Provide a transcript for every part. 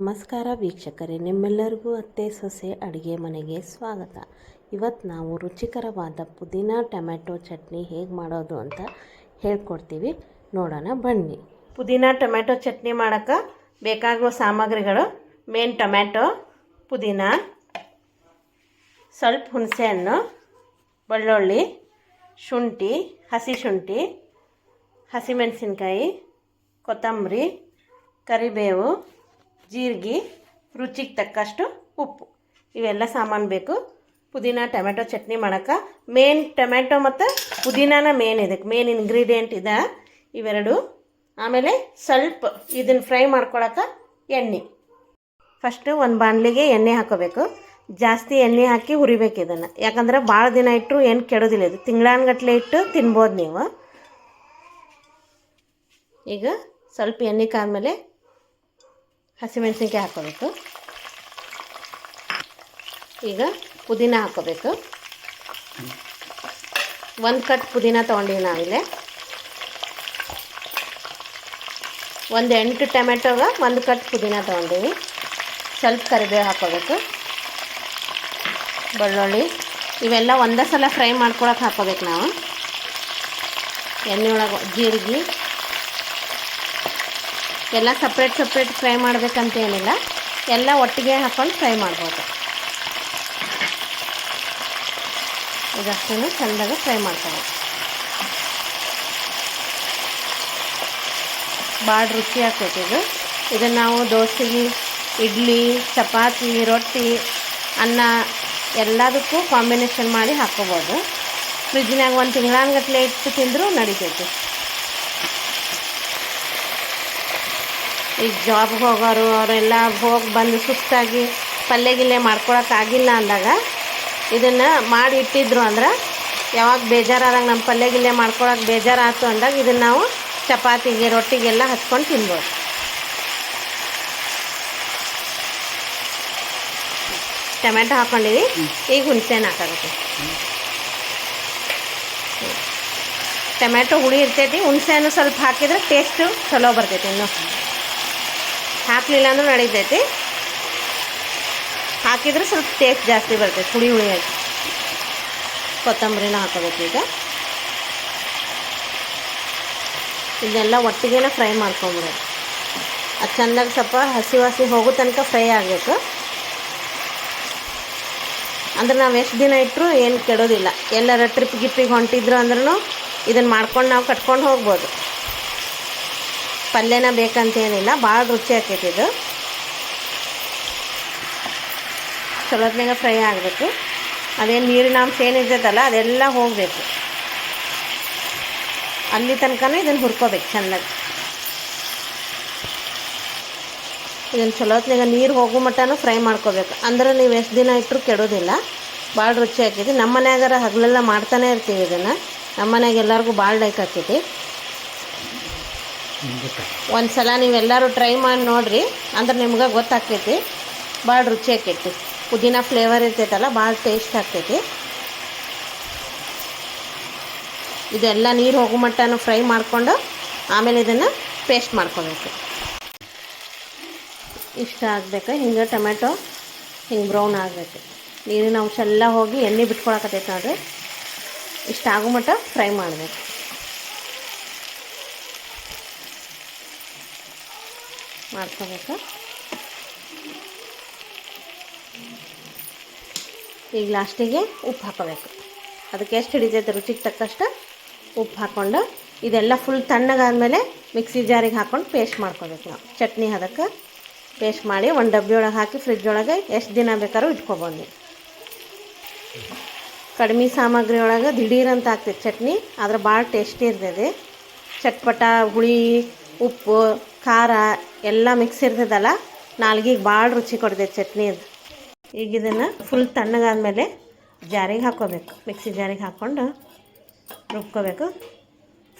ನಮಸ್ಕಾರ ವೀಕ್ಷಕರೇ, ನಿಮ್ಮೆಲ್ಲರಿಗೂ ಅತ್ತೆ ಸೊಸೆ ಅಡುಗೆ ಮನೆಗೆ ಸ್ವಾಗತ. ಇವತ್ತು ನಾವು ರುಚಿಕರವಾದ ಪುದೀನ ಟೊಮ್ಯಾಟೊ ಚಟ್ನಿ ಹೇಗೆ ಮಾಡೋದು ಅಂತ ಹೇಳ್ಕೊಡ್ತೀವಿ. ನೋಡೋಣ, ಬನ್ನಿ. ಪುದೀನ ಟೊಮ್ಯಾಟೊ ಚಟ್ನಿ ಮಾಡೋಕ್ಕೆ ಬೇಕಾಗುವ ಸಾಮಗ್ರಿಗಳು. ಮೇನ್ ಟೊಮ್ಯಾಟೊ, ಪುದೀನ, ಸ್ವಲ್ಪ ಹುಣಸೆಹಣ್ಣು, ಬೆಳ್ಳುಳ್ಳಿ, ಶುಂಠಿ, ಹಸಿ ಶುಂಠಿ, ಹಸಿಮೆಣಸಿನ್ಕಾಯಿ, ಕೊತ್ತಂಬರಿ, ಕರಿಬೇವು ಜೀರಿಗೆ, ರುಚಿಗೆ ತಕ್ಕಷ್ಟು ಉಪ್ಪು. ಇವೆಲ್ಲ ಸಾಮಾನು ಬೇಕು. ಪುದೀನ ಟೊಮೆಟೊ ಚಟ್ನಿ ಮಾಡೋಕ್ಕೆ. ಮೇನ್ ಟೊಮೆಟೊ ಮತ್ತು ಪುದೀನಾನ ಮೇನ್ ಇದಕ್ಕೆ ಮೇನ್ ಇಂಗ್ರೀಡಿಯೆಂಟ್ ಇದೆ. ಇವೆರಡು. ಆಮೇಲೆ ಸ್ವಲ್ಪ ಇದನ್ನು ಫ್ರೈ ಮಾಡ್ಕೊಳಕ್ಕೆ ಎಣ್ಣೆ. ಫಸ್ಟು ಒಂದು ಬಾಣಲಿಗೆ ಎಣ್ಣೆ ಹಾಕೋಬೇಕು. ಜಾಸ್ತಿ ಎಣ್ಣೆ ಹಾಕಿ ಹುರಿಬೇಕು ಇದನ್ನು. ಯಾಕಂದ್ರೆ ಭಾಳ ದಿನ ಇಟ್ಟರು ಏನು ಕೆಡೋದಿಲ್ಲ ಇದು. ತಿಂಗಳಾನ್ಗಟ್ಲೆ ಇಟ್ಟು ತಿನ್ಬೋದು ನೀವು. ಈಗ ಸ್ವಲ್ಪ ಎಣ್ಣೆ ಕಾದ್ಮೇಲೆ ಹಸಿಮೆಣಸಿನ್ಕಾಯಿ ಹಾಕೋಬೇಕು ಈಗ ಪುದೀನ ಹಾಕೋಬೇಕು ಒಂದು ಕಟ್ ಪುದೀನ ತೊಗೊಂಡಿವಿ ನಾವಿಲ್ಲಿ ಒಂದು ಎಂಟು ಟೊಮೆಟೊಗ ಒಂದು ಕಟ್ ಪುದೀನ ತೊಗೊಂಡೀವಿ. ಸ್ವಲ್ಪ ಕರಿಬೇವು ಹಾಕೋಬೇಕು ಬೆಳ್ಳುಳ್ಳಿ, ಇವೆಲ್ಲ ಒಂದೇ ಸಲ ಫ್ರೈ ಮಾಡ್ಕೊಳಕ್ಕೆ ಹಾಕೋಬೇಕು ನಾವು. ಎಣ್ಣೆ ಒಳಗೆ ಜೀರಿಗೆ ಎಲ್ಲ ಸಪ್ರೇಟ್ ಸಪ್ರೇಟ್ ಫ್ರೈ ಮಾಡಬೇಕಂತ ಏನಿಲ್ಲ ಎಲ್ಲ ಒಟ್ಟಿಗೆ ಹಾಕ್ಕೊಂಡು ಫ್ರೈ ಮಾಡ್ಬೋದು. ಇದಷ್ಟನ್ನು ಚೆಂದಾಗ ಫ್ರೈ ಮಾಡ್ತಾರೆ ಭಾಳ ರುಚಿ ಆಗ್ತೈತೆ ಇದು. ಇದನ್ನು ನಾವು ದೋಸೆ, ಇಡ್ಲಿ, ಚಪಾತಿ, ರೊಟ್ಟಿ, ಅನ್ನ ಎಲ್ಲದಕ್ಕೂ ಕಾಂಬಿನೇಷನ್ ಮಾಡಿ ಹಾಕ್ಕೋಬೋದು. ಫ್ರಿಜ್ನಾಗ ಒಂದು ತಿಂಗಳಾನ್ಗಟ್ಲೆ ಇಟ್ಟು ತಿಂದರೂ ನಡಿತೈತಿ. ಈಗ ಜಾಬ್ಗೆ ಹೋಗೋರು, ಅವರೆಲ್ಲ ಹೋಗಿ ಬಂದು ಸುಸ್ತಾಗಿ ಪಲ್ಯ ಗಿಲ್ಲೆ ಮಾಡ್ಕೊಳಕ್ಕಾಗಿಲ್ಲ ಅಂದಾಗ ಇದನ್ನು ಮಾಡಿ ಇಟ್ಟಿದ್ರು ಅಂದ್ರೆ ಯಾವಾಗ ಬೇಜಾರಾದಾಗ ನಮ್ಮ ಪಲ್ಯ ಗಿಲ್ಲೆ ಮಾಡ್ಕೊಳಕ್ಕೆ ಬೇಜಾರಾಯ್ತು ಅಂದಾಗ ಇದನ್ನು ನಾವು ಚಪಾತಿಗೆ, ರೊಟ್ಟಿಗೆಲ್ಲ ಹಚ್ಕೊಂಡು ತಿನ್ಬೋದು. ಟೊಮೆಟೊ ಹಾಕ್ಕೊಂಡಿವಿ ಈಗ ಹುಣಸೆಹಣ್ಣು ಹಾಕೋದಕ್ಕೆ ಟೊಮೆಟೊ ಹುಳಿ ಇರ್ತೈತಿ ಹುಣಸೆಹಣ್ಣು ಸ್ವಲ್ಪ ಹಾಕಿದ್ರೆ ಟೇಸ್ಟು ಚಲೋ ಬರ್ತೈತಿ ಇನ್ನು. ಹಾಕಲಿಲ್ಲ ಅಂದ್ರೆ ನಡೀತೈತಿ. ಹಾಕಿದ್ರೆ ಸ್ವಲ್ಪ ಟೇಸ್ಟ್ ಜಾಸ್ತಿ ಬರ್ತೈತೆ ಹುಳಿ ಹುಳಿ ಆಗಿ ಕೊತ್ತಂಬರಿನ ಹಾಕೋಬೇಕು ಈಗ. ಇದೆಲ್ಲ ಒಟ್ಟಿಗೆ ಫ್ರೈ ಮಾಡ್ಕೊಂಬಿಡೋದು ಅದು ಚೆಂದಾಗಿ ಸ್ವಲ್ಪ ಹಸಿ ಹಸಿ ಹೋಗೋ ತನಕ ಫ್ರೈ ಆಗಬೇಕು. ಅಂದ್ರೆ ನಾವು ಎಷ್ಟು ದಿನ ಇಟ್ಟರು ಏನು ಕೆಡೋದಿಲ್ಲ. ಎಲ್ಲರ ಟ್ರಿಪ್ ಗಿಪ್ಪಿಗೆ ಹೊಂಟಿದ್ರು ಅಂದ್ರೂ ಇದನ್ನು ಮಾಡ್ಕೊಂಡು ನಾವು ಕಟ್ಕೊಂಡು ಹೋಗ್ಬೋದು. ಪಲ್ಯನ ಬೇಕಂತೇನಿಲ್ಲ, ಭಾಳ ರುಚಿ ಆಕೈತಿ ಇದು. ಚಲೋತ್ನಾಗ ಫ್ರೈ ಆಗಬೇಕು. ಅದೇನು ನೀರಿನ ಅಂಶ ಏನಿರ್ತೈತಲ್ಲ ಅದೆಲ್ಲ ಹೋಗಬೇಕು. ಅಲ್ಲಿ ತನಕನೂ ಇದನ್ನು ಹುರ್ಕೋಬೇಕು ಚೆನ್ನಾಗಿ ಇದನ್ನು ಚಲೋತ್ನಾಗ ನೀರು ಹೋಗೋ ಮಟ್ಟನೂ ಫ್ರೈ ಮಾಡ್ಕೋಬೇಕು. ಅಂದ್ರೆ ನೀವು ಎಷ್ಟು ದಿನ ಇಟ್ಟರು ಕೆಡೋದಿಲ್ಲ. ಭಾಳ ರುಚಿ ಆಕೈತಿ. ನಮ್ಮ ಮನೆಯಾಗಾರ ಹಗಲೆಲ್ಲ ಮಾಡ್ತಾನೆ ಇರ್ತೀವಿ ಇದನ್ನು. ನಮ್ಮ ಮನೆಯಾಗೆಲ್ಲರಿಗೂ ಭಾಳ ಲೈಕ್ ಆಕೈತಿ. ಒಂದು ಸಲ ನೀವೆಲ್ಲರೂ ಟ್ರೈ ಮಾಡಿ ನೋಡಿರಿ, ಅಂದ್ರೆ ನಿಮ್ಗೆ ಗೊತ್ತಾಗ್ತೈತಿ. ಭಾಳ ರುಚಿ ಆಕೈತಿ. ಪುದೀನ ಫ್ಲೇವರ್ ಇರ್ತೈತಲ್ಲ, ಭಾಳ ಟೇಸ್ಟ್ ಆಗ್ತೈತಿ. ಇದೆಲ್ಲ ನೀರು ಹೋಗೋ ಮಟ್ಟನೂ ಫ್ರೈ ಮಾಡಿಕೊಂಡು, ಆಮೇಲೆ ಇದನ್ನು ಪೇಸ್ಟ್ ಮಾಡ್ಕೋಬೇಕು. ಇಷ್ಟ ಆಗಬೇಕು? ಹಿಂಗೆ ಟೊಮೆಟೊ ಹಿಂಗೆ ಬ್ರೌನ್ ಆಗಬೇಕು. ನೀರಿನ ಅಂಶ ಎಲ್ಲ ಹೋಗಿ ಎಣ್ಣೆ ಬಿಟ್ಕೊಳಕತ್ತೈತೆ ನೋಡ್ರಿ. ಇಷ್ಟ ಆಗೋ ಮಟ್ಟ ಫ್ರೈ ಮಾಡಬೇಕು. ಮಾಡ್ಕೋಬೇಕು. ಈಗ ಲಾಸ್ಟಿಗೆ ಉಪ್ಪು ಹಾಕೋಬೇಕು. ಅದಕ್ಕೆ ಎಷ್ಟು ಹಿಡಿತೈತೆ ರುಚಿಗೆ ತಕ್ಕಷ್ಟು ಉಪ್ಪು ಹಾಕ್ಕೊಂಡು ಇದೆಲ್ಲ ಫುಲ್ ತಣ್ಣಗಾದ್ಮೇಲೆ ಮಿಕ್ಸಿ ಜಾರಿಗೆ ಹಾಕ್ಕೊಂಡು ಪೇಸ್ಟ್ ಮಾಡ್ಕೋಬೇಕು ನಾವು. ಚಟ್ನಿ ಅದಕ್ಕೆ ಪೇಸ್ಟ್ ಮಾಡಿ ಒಂದು ಡಬ್ಬಿ ಒಳಗೆ ಹಾಕಿ ಫ್ರಿಜ್ ಒಳಗೆ ಎಷ್ಟು ದಿನ ಬೇಕಾದ್ರೂ ಇಟ್ಕೊಬೋದು ನೀವು. ಕಡಿಮೆ ಸಾಮಗ್ರಿ ಒಳಗೆ ದಿಢೀರಂತ ಆಗ್ತೈತೆ ಚಟ್ನಿ, ಆದ್ರೆ ಭಾಳ ಟೇಸ್ಟಿ ಇರ್ತೈತಿ. ಚಟ್ಪಟ, ಹುಳಿ, ಉಪ್ಪು, ಖಾರ ಎಲ್ಲ ಮಿಕ್ಸ್ ಇರ್ತದಲ್ಲ ನಾಲ್ಗಿಗೆ ಭಾಳ ರುಚಿ ಕೊಡ್ತೈತೆ ಚಟ್ನಿ ಅದು. ಈಗ ಇದನ್ನು ಫುಲ್ ತಣ್ಣಗಾದ್ಮೇಲೆ ಜಾರಿಗೆ ಹಾಕ್ಕೋಬೇಕು. ಮಿಕ್ಸಿ ಜಾರಿಗೆ ಹಾಕ್ಕೊಂಡು ರುಬ್ಕೋಬೇಕು.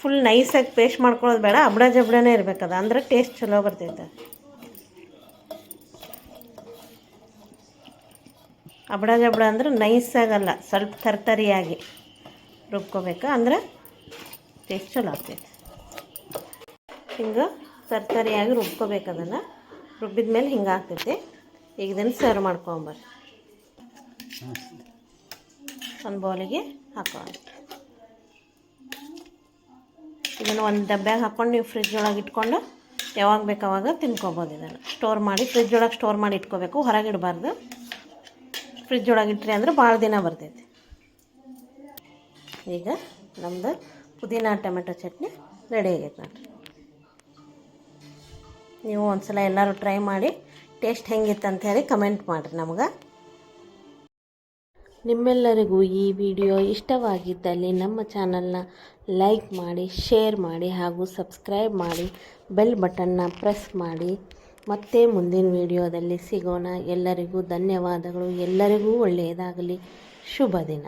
ಫುಲ್ ನೈಸಾಗಿ ಪೇಸ್ಟ್ ಮಾಡ್ಕೊಳ್ಳೋದು ಬೇಡ ಅಬ್ಡ ಜಬ್ಡನೇ ಇರಬೇಕದು ಅಂದ್ರೆ ಟೇಸ್ಟ್ ಚಲೋ ಬರ್ತೈತೆ. ಅಬ್ಡ ಜಬ್ಡ ಅಂದ್ರೆ ನೈಸಾಗಲ್ಲ ಸ್ವಲ್ಪ ತರ್ತರಿಯಾಗಿ ರುಬ್ಕೋಬೇಕು. ಅಂದ್ರೆ ಟೇಸ್ಟ್ ಚಲೋ ಆಗ್ತೈತೆ. ಹಿಂಗೆ ತರ್ತರಿಯಾಗಿ ರುಬ್ಕೋಬೇಕು ಅದನ್ನು. ರುಬ್ಬಿದ ಮೇಲೆ ಹಿಂಗೆ ಆಗ್ತೈತಿ. ಈಗ ಇದನ್ನು ಸರ್ವ್ ಮಾಡ್ಕೊಂಬರ್ರಿ. ಒಂದು ಬೌಲಿಗೆ ಹಾಕೋಣ. ಇದನ್ನು ಒಂದು ಡಬ್ಬ್ಯಾಗ ಹಾಕ್ಕೊಂಡು ನೀವು ಫ್ರಿಜ್ ಒಳಗೆ ಇಟ್ಕೊಂಡು ಯಾವಾಗ ಬೇಕು ಅವಾಗ ತಿನ್ಕೊಬೋದು ಇದನ್ನು. ಸ್ಟೋರ್ ಮಾಡಿ ಫ್ರಿಜ್ ಒಳಗೆ ಸ್ಟೋರ್ ಮಾಡಿ ಇಟ್ಕೋಬೇಕು. ಹೊರಗೆ ಇಡಬಾರ್ದು. ಫ್ರಿಜ್ ಒಳಗೆ ಇಟ್ರಿ ಅಂದ್ರೆ ಭಾಳ ದಿನ ಬರ್ತೈತಿ. ಈಗ ನಮ್ಮದು ಪುದೀನ ಟೊಮೆಟೊ ಚಟ್ನಿ ರೆಡಿ ಆಗೈತೆ ನೋಡಿರಿ. ನೀವು ಒಂದ್ಸಲ ಎಲ್ಲರೂ ಟ್ರೈ ಮಾಡಿ ಟೇಸ್ಟ್ ಹೆಂಗಿತ್ತು ಅಂತ ಹೇಳಿ ಕಮೆಂಟ್ ಮಾಡಿರಿ ನಮ್ಗೆ. ನಿಮ್ಮೆಲ್ಲರಿಗೂ ಈ ವಿಡಿಯೋ ಇಷ್ಟವಾಗಿದ್ದಲ್ಲಿ ನಮ್ಮ ಚಾನಲ್ನ ಲೈಕ್ ಮಾಡಿ ಶೇರ್ ಮಾಡಿ ಹಾಗೂ ಸಬ್ಸ್ಕ್ರೈಬ್ ಮಾಡಿ ಬೆಲ್ ಬಟನ್ನ ಪ್ರೆಸ್ ಮಾಡಿ. ಮತ್ತೆ ಮುಂದಿನ ವಿಡಿಯೋದಲ್ಲಿ ಸಿಗೋಣ. ಎಲ್ಲರಿಗೂ ಧನ್ಯವಾದಗಳು. ಎಲ್ಲರಿಗೂ ಒಳ್ಳೆಯದಾಗಲಿ. ಶುಭ ದಿನ.